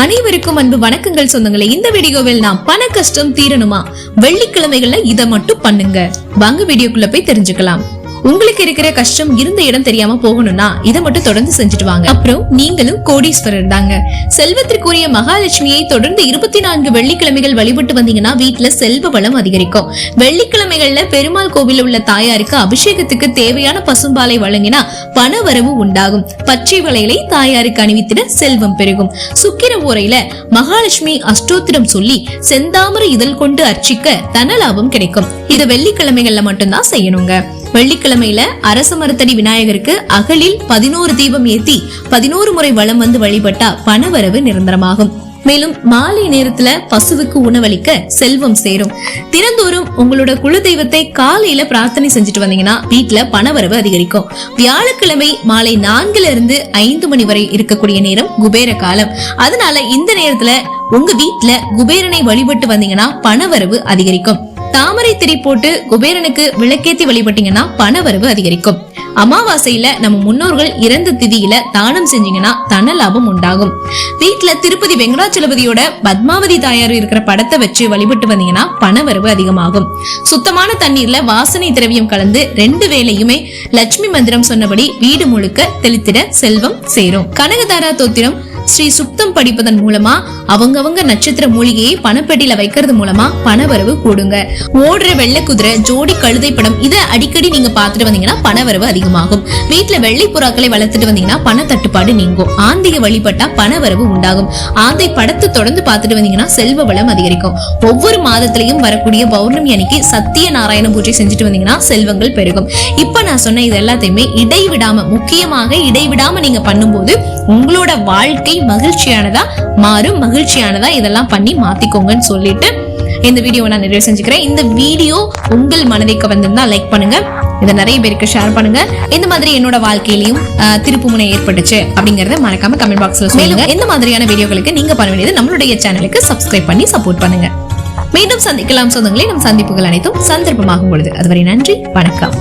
அனைவருக்கும் அன்பு வணக்கங்கள் சொந்தங்களே. இந்த வீடியோவில் நாம் பண கஷ்டம் தீரணுமா? வெள்ளிக்கிழமைகள்ல இத மட்டும் பண்ணுங்க. வாங்க வீடியோக்குள்ள போய் தெரிஞ்சுக்கலாம். உங்களுக்கு இருக்கிற கஷ்டம் இருந்த இடம் தெரியாம போகணும்னா இதை மட்டும் தொடர்ந்து செஞ்சுட்டு வாங்க. அப்புறம் நீங்களும் கோடீஸ்வரர் தாங்க. செல்வத்திற்குரிய மகாலட்சுமியை தொடர்ந்து இருபத்தி நான்கு வெள்ளிக்கிழமைகள் வழிபட்டு வந்தீங்கன்னா வீட்டுல செல்வ வளம் அதிகரிக்கும். வெள்ளிக்கிழமைகள்ல பெருமாள் கோவில் உள்ள தாயாருக்கு அபிஷேகத்துக்கு தேவையான பசும்பாலை வழங்கினா பண வரவு உண்டாகும். பச்சை வளையலை தாயாருக்கு அணிவித்திட செல்வம் பெருகும். சுக்கிர ஓரையில மகாலட்சுமி அஷ்டோத்திரம் சொல்லி செந்தாமரை இதழ் கொண்டு அர்ச்சிக்க தனலாபம் கிடைக்கும். இதை வெள்ளிக்கிழமைகள்ல மட்டும்தான் செய்யணுங்க. வெள்ளிக்கிழமையில அரச மரத்தடி விநாயகருக்கு அகலில் பதினோரு தீபம் ஏத்தி பதினோரு முறை வலம் வந்து வழிபட்டா பணவரவு நிரந்தரமாகும். மேலும் மாலை நேரத்துல பசுவுக்கு உணவளிக்க செல்வம் சேரும். தினந்தோறும் உங்களோட குலதெய்வத்தை காலையில பிரார்த்தனை செஞ்சுட்டு வந்தீங்கன்னா வீட்டுல பணவரவு அதிகரிக்கும். வியாழக்கிழமை மாலை நான்குல இருந்து ஐந்து மணி வரை இருக்கக்கூடிய நேரம் குபேர காலம். அதனால இந்த நேரத்துல உங்க வீட்டுல குபேரனை வழிபட்டு வந்தீங்கன்னா பணவரவு அதிகரிக்கும். தாமரை திரி போட்டு குபேரனுக்கு விளக்கேத்தி வழிபட்டீங்கன்னா பணவரவு அதிகரிக்கும். அமாவாசையில நம்ம முன்னோர்கள் இறந்த திதியில தானம் செஞ்சீங்கன்னா தன லாபம் உண்டாகும். வீட்டுல திருப்பதி வெங்கடாச்சலபதியோட பத்மாவதி தாயார் இருக்கிற படத்தை வச்சு வழிபட்டு வந்தீங்கன்னா பணவரவு அதிகமாகும். சுத்தமான தண்ணீர்ல வாசனை திரவியம் கலந்து ரெண்டு வேளையுமே லட்சுமி மந்திரம் சொன்னபடி வீடு முழுக்க தெளித்திட செல்வம் சேரும். கனகதாரா தோத்திரம் ஸ்ரீ சுத்தம் படிப்பதன் மூலமா அவங்கவங்க நட்சத்திர மூலிகையை பணப்பெட்டியில வைக்கிறது மூலமா பணவரவு கூடுங்க. ஓடுற வெள்ளை குதிரை ஜோடி கழுதை படம் இதை அடிக்கடி நீங்க பாத்துட்டு வந்தீங்கன்னா பணவரவு அதிகமாகும். வீட்டுல வெள்ளை புறாக்களை வளர்த்துட்டு வந்தீங்கன்னா பண தட்டுப்பாடு நீங்கும். ஆந்தைய வழிபட்டா பணவரவு உண்டாகும். ஆந்தை படத்தை தொடர்ந்து பார்த்துட்டு வந்தீங்கன்னா செல்வ வளம் அதிகரிக்கும். ஒவ்வொரு மாதத்திலையும் வரக்கூடிய பௌர்ணமி அன்னைக்கு சத்திய நாராயண பூஜை செஞ்சுட்டு வந்தீங்கன்னா செல்வங்கள் பெருகும். இப்ப நான் சொன்ன இது எல்லாத்தையுமே இடைவிடாம முக்கியமாக இடைவிடாம நீங்க பண்ணும்போது உங்களோட வாழ்க்கை மகிழ்ச்சியானதா மாறும் மகிழ்ச்சியானதா இதெல்லாம் பண்ணி மாத்திக்கோங்கன்னு சொல்லிட்டு இந்த வீடியோவை நான் நிறைவு செஞ்சுக்கிறேன். இந்த வீடியோ உங்கள் மனதை கவர்ந்திருந்தா லைக் பண்ணுங்க. இதை நிறைய பேருக்கு ஷேர் பண்ணுங்க. இந்த மாதிரி என்னோட வாழ்க்கையிலையும் ஆஹ், திருப்புமுனை ஏற்பட்டுச்சு அப்படிங்கறத மறக்காம கமெண்ட் பாக்ஸ்ல சொல்லுங்க. இந்த மாதிரியான வீடியோக்களுக்கு நீங்க பண்ண வேண்டியது நம்மளுடைய சேனலுக்கு சப்ஸ்கிரைப் பண்ணி சப்போர்ட் பண்ணுங்க. மீண்டும் சந்திக்கலாம். சொந்தங்களே நம் சந்திப்புகள் அனைத்தும் சந்தர்ப்பமாகும் பொழுது. அதுவரை நன்றி வணக்கம்.